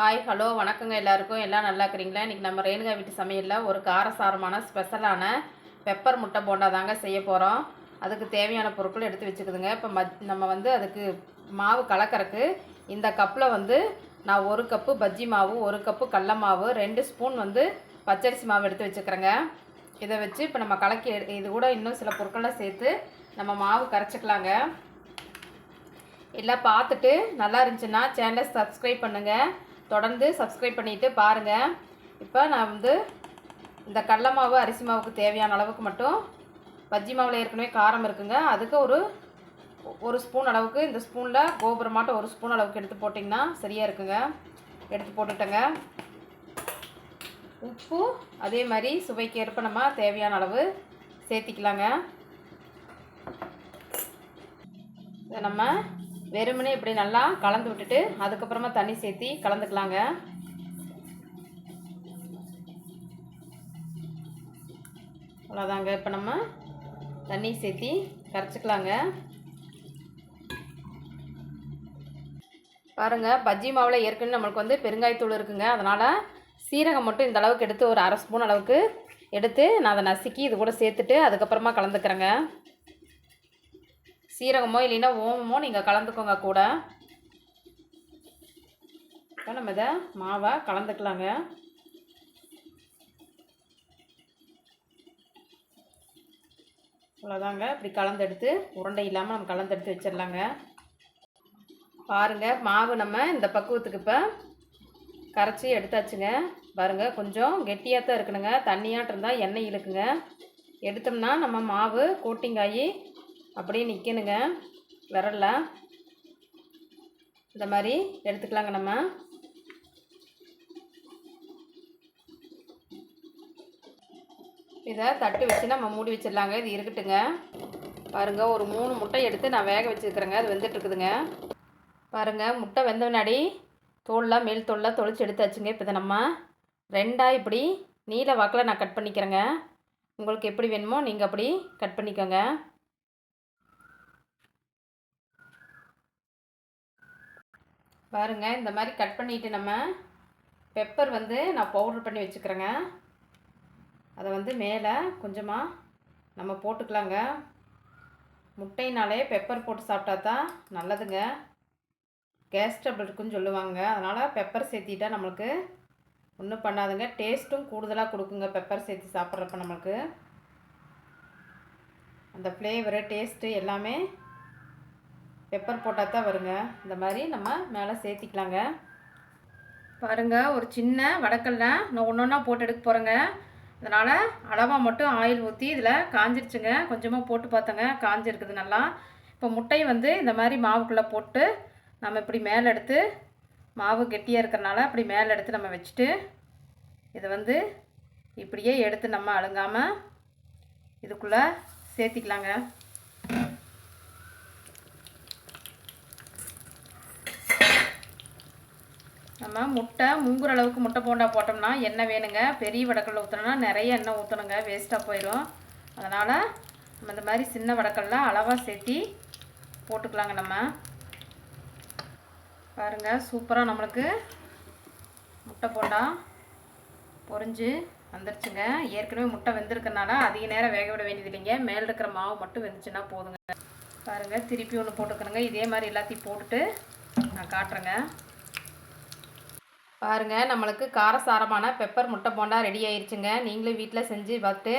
Hi hello வணக்கங்க எல்லாருக்கும். எல்லாம் நல்லா இருக்கிறீங்களா? இன்றைக்கி நம்ம ரேணுகா வீட்டு சமையலில் ஒரு காரசாரமான ஸ்பெஷலான பெப்பர் முட்டை போண்டா தாங்க செய்ய போகிறோம் அதுக்கு தேவையான பொருட்கள் எடுத்து வச்சுக்குதுங்க. இப்போ மத் நம்ம வந்து அதுக்கு மாவு கலக்கறக்கு இந்த கப்பில் வந்து நான் ஒரு கப்பு பஜ்ஜி மாவு ஒரு கப்பு கடல மாவு ரெண்டு ஸ்பூன் வந்து பச்சரிசி மாவு எடுத்து வச்சுக்கிறேங்க. இதை வச்சு இப்போ நம்ம கலக்கி இது கூட இன்னும் சில பொருட்கள்லாம் சேர்த்து நம்ம மாவு கரைச்சிக்கலாங்க. எல்லாம் பார்த்துட்டு நல்லா இருந்துச்சுன்னா சேனலை சப்ஸ்கிரைப் பண்ணுங்கள் தொடர்ந்து சப்ஸ்கிரைப் பண்ணிவிட்டு பாருங்கள் இப்போ நான் வந்து இந்த கடல மாவு அரிசி மாவுக்கு தேவையான அளவுக்கு மட்டும் பஜ்ஜி மாவில் ஏற்கனவே காரம் இருக்குங்க. அதுக்கு ஒரு ஒரு ஸ்பூன் அளவுக்கு இந்த ஸ்பூனில் கோபுரமாட்டம் ஒரு ஸ்பூன் அளவுக்கு எடுத்து போட்டிங்கன்னா சரியாக இருக்குங்க. எடுத்து போட்டுட்டேங்க. உப்பு அதே மாதிரி சுவைக்கு ஏற்ப நம்ம தேவையான அளவு சேர்த்திக்கலாங்க. இதை நம்ம வெறுமனே இப்படி நல்லா கலந்து விட்டுட்டு அதுக்கப்புறமா தண்ணி சேர்த்தி கலந்துக்கலாங்க. அவ்வளோதாங்க இப்போ நம்ம தண்ணி சேர்த்தி கரைச்சிக்கலாங்க. பாருங்கள் பஜ்ஜி மாவில் ஏற்கனவே நம்மளுக்கு வந்து பெருங்காயத்தூள் இருக்குங்க. அதனால் சீரகம் மட்டும் இந்த அளவுக்கு எடுத்து ஒரு அரை ஸ்பூன் அளவுக்கு எடுத்து நான் அதை நசுக்கி இது கூட சேர்த்துட்டு அதுக்கப்புறமா கலந்துக்கிறேங்க. சீரகமோ இல்லைன்னா ஓமமோ நீங்கள் கலந்துக்கோங்க கூட. இப்போ நம்ம இதை மாவை கலந்துக்கலாங்க. அவ்வளோதாங்க இப்படி கலந்தெடுத்து உருண்டை இல்லாமல் நம்ம கலந்தெடுத்து வச்சிடலாங்க பாருங்கள் மாவு நம்ம இந்த பக்குவத்துக்கு இப்போ கரைச்சி எடுத்தாச்சுங்க. பாருங்கள் கொஞ்சம் கெட்டியாக தான் இருக்கணுங்க தண்ணியாட்டிருந்தால் எண்ணெய் இழுக்குங்க. எடுத்தோம்னா நம்ம மாவு கோட்டிங் ஆகி அப்படியே நிற்கணுங்க விரலில். இந்த மாதிரி எடுத்துக்கலாங்க நம்ம. இதை தட்டு வச்சு நம்ம மூடி வச்சிடலாங்க. இது இருக்கட்டுங்க. பாருங்கள் ஒரு மூணு முட்டை எடுத்து நான் வேக வச்சுருக்கிறேங்க. அது வெந்துட்டுருக்குதுங்க. பாருங்கள் முட்டை வெந்த முன்னாடி தோல்லாம் மேல் தோல்லாம் தொளிச்சு எடுத்தாச்சுங்க. இப்போ இதை நம்ம ரெண்டாக இப்படி நீல வாக்கில் நான் கட் பண்ணிக்கிறேங்க. உங்களுக்கு எப்படி வேணுமோ நீங்கள் அப்படி கட் பண்ணிக்கோங்க. பாருங்க இந்த மாதிரி கட் பண்ணிட்டு நம்ம பெப்பர் வந்து நான் பவுட்ரு பண்ணி வச்சுக்கிறேங்க. அதை வந்து மேலே கொஞ்சமாக நம்ம போட்டுக்கலாங்க. முட்டைனாலே பெப்பர் போட்டு சாப்பிட்டா தான் நல்லதுங்க. கேஸ் ட்ரபிள் இருக்குன்னு சொல்லுவாங்க. அதனால் பெப்பர் சேர்த்திட்டா நம்மளுக்கு ஒன்றும் பண்ணாதுங்க. டேஸ்ட்டும் கூடுதலாக கொடுக்குங்க பெப்பர் சேர்த்து சாப்பிட்றப்ப நம்மளுக்கு. அந்த ஃப்ளேவரு டேஸ்ட்டு எல்லாமே பெப்பர் போட்டால் தான் வருங்க. இந்த மாதிரி நம்ம மேலே சேர்த்திக்கலாங்க. பாருங்கள் ஒரு சின்ன வடக்கல்ல நான் ஒன்று ஒன்றா போட்டு எடுக்க போகிறேங்க அதனால் அளவாக மட்டும் ஆயில் ஊற்றி இதில் காஞ்சிருச்சுங்க. கொஞ்சமாக போட்டு பார்த்தேங்க. காஞ்சிருக்குது நல்லா. இப்போ முட்டை வந்து இந்த மாதிரி மாவுக்குள்ளே போட்டு நம்ம இப்படி மேலே எடுத்து மாவு கெட்டியாக இருக்கிறனால அப்படி மேலே எடுத்து நம்ம வச்சுட்டு இதை வந்து இப்படியே எடுத்து நம்ம அழுங்காமல் இதுக்குள்ளே சேர்த்திக்கலாங்க. நம்ம முட்டை மூங்குற அளவுக்கு முட்டை போண்டா போட்டோம்னா எண்ணெய் வேணுங்க. பெரிய வடக்கல்ல ஊற்றணும்னா நிறைய எண்ணெய் ஊற்றணுங்க வேஸ்ட்டாக போயிடும் அதனால் நம்ம இந்த மாதிரி சின்ன வடக்கல்ல அளவாக சேர்த்தி போட்டுக்கலாங்க நம்ம. பாருங்கள் சூப்பராக நம்மளுக்கு முட்டை போண்டா பொரிஞ்சு வந்துருச்சுங்க. ஏற்கனவே முட்டை வெந்திருக்கனால அதிக நேரம் வேக விட வேண்டியது இல்லைங்க. மேலே இருக்கிற மாவு மட்டும் வெந்துச்சுன்னா போதுங்க. பாருங்கள் திருப்பி ஒன்று போட்டுக்கணுங்க. இதே மாதிரி எல்லாத்தையும் போட்டுட்டு நான் காட்டுறேங்க. பாருங்கள் நம்மளுக்கு காரசாரமான பெப்பர் முட்டை போண்டா ரெடி ஆயிடுச்சுங்க நீங்களும் வீட்டில் செஞ்சு பார்த்து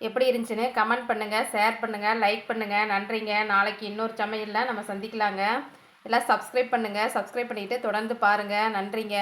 எப்படி இருந்துச்சுன்னு கமெண்ட் பண்ணுங்கள் ஷேர் பண்ணுங்கள் லைக் பண்ணுங்கள் நன்றிங்க. நாளைக்கு இன்னொரு சமையலில் நம்ம சந்திக்கலாங்க. எல்லாம் சப்ஸ்கிரைப் பண்ணுங்கள் சப்ஸ்கிரைப் பண்ணிவிட்டு தொடர்ந்து பாருங்கள் நன்றிங்க.